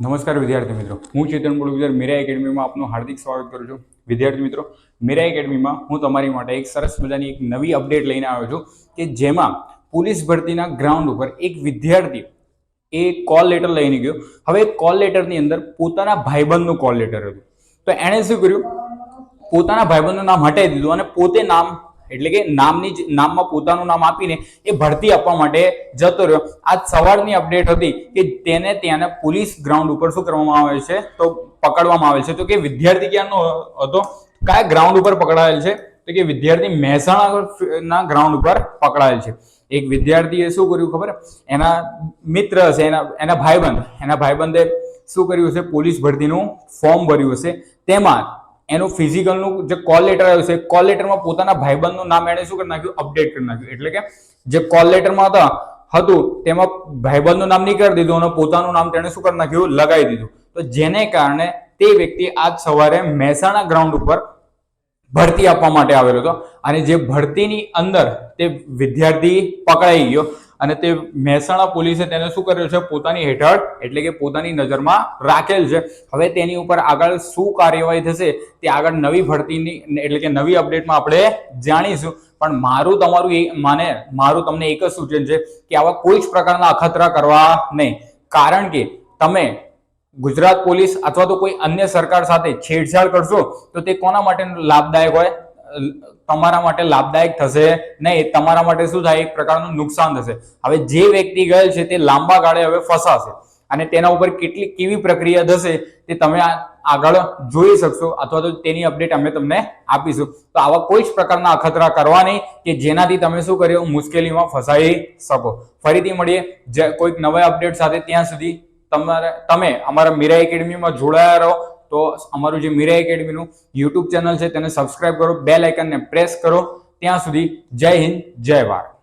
નમસ્કાર વિદ્યાર્થી મિત્રો. હું ચેતન બોલુગુજર મીરા એકેડમીમાં આપનું હાર્દિક સ્વાગત કરું છું. વિદ્યાર્થી મિત્રો, મીરા એકેડમીમાં હું તમારી માટે એક સરસ મજાની એક નવી અપડેટ લઈને આવ્યો છું કે જેમાં પોલીસ ભરતીના ગ્રાઉન્ડ ઉપર એક વિદ્યાર્થી એ કોલ લેટર લઈને ગયો. હવે કોલ લેટરની અંદર પોતાના ભાઈબંધનું કોલ લેટર હતું. તો એણે શું કર્યું? પોતાના ભાઈબંધનું નામ હટાવી દીધું અને પોતે નામ એટલે કે નામની જ નામમાં પોતાનું નામ આપીને એ ભરતી આપવા માટે જતો રહ્યો. આજ સવારની અપડેટ હતી કે તેને ત્યાંના પોલીસ ગ્રાઉન્ડ ઉપર શું કરવામાં આવે છે? તો પકડવામાં આવે છે. તો કે વિદ્યાર્થી ક્યાંનો હતો? કયા ગ્રાઉન્ડ ઉપર પકડાયેલ છે? તો કે વિદ્યાર્થી મહેસાણા ના ગ્રાઉન્ડ ઉપર પકડાયેલ છે. એક વિદ્યાર્થીએ શું કર્યું ખબર? એના મિત્ર હશે, એના એના ભાઈબંધ. એના ભાઈબંધે શું કર્યું હશે? પોલીસ ભરતીનું ફોર્મ ભર્યું હશે. તેમાં એનું ફિઝિકલનું જે કોલ લેટર આવ્યું છે કોલ લેટરમાં પોતાના ભાઈબંધનું નામ એણે શું કરી નાખ્યું? અપડેટ કરી નાખ્યું. એટલે કે જે કોલ લેટરમાં હતા, હતું, તેમાં ભાઈબંધનું નામ નહીં કરી દીધું અને પોતાનું નામ તેણે શું કરી નાખ્યું? લગાવી દીધું. તો જેને કારણે તે વ્યક્તિ આજ સવારે મહેસાણા ગ્રાઉન્ડ ઉપર ભરતી આપવા માટે આવેલો હતો. અને જે ભરતીની અંદર તે વિદ્યાર્થી પકડાઈ ગયો. અને તે મહેસાણા પોલીસે તેને શું કર્યું છે? પોતાની હેઠળ, એટલે કે પોતાની નજરમાં રાખેલ છે. હવે તેની ઉપર આગળ શું કાર્યવાહી થશે તે આગળ નવી ભરતીની, એટલે કે નવી અપડેટમાં આપણે જાણીશું. પણ મારું તમારું એ માને, મારું તમને એક જ સૂચન છે કે આવા કોઈ જ પ્રકારના અખતરા કરવા નહીં. કારણ કે તમે ગુજરાત પોલીસ અથવા તો કોઈ અન્ય સરકાર સાથે છેડછાડ કરશો તો તે કોના માટે લાભદાયક હોય? તમારા માટે લાભદાયક થશે નહીં, તમારા માટે શું થાય, એક પ્રકારનું નુકસાન થશે. હવે જે વ્યક્તિ ગયેલ છે તે લાંબા ગાળે હવે ફસાશે. અને તેના ઉપર કેટલી, કેવી પ્રક્રિયા થશે તે તમે આગળ જોઈ શકશો અથવા તો તેની અપડેટ અમે તમને આપીશું. તો આવા કોઈ જ પ્રકારના અખતરા કરવા નહીં કે જેનાથી તમે શું કર્યો, મુશ્કેલીમાં ફસાઈ શકો. ફરીથી મળીએ. કોઈક નવા અપડેટ સાથે ત્યાં સુધી તમારે, તમે અમારા મીરા એકેડમીમાં જોડાયા રહો. તો અમારું જે મીરા એકેડમીનું યુટ્યુબ ચેનલ છે તેને સબસ્ક્રાઇબ કરો બે લાઇકનને પ્રેસ કરો. ત્યાં સુધી જય હિન્દ, જય ભારત.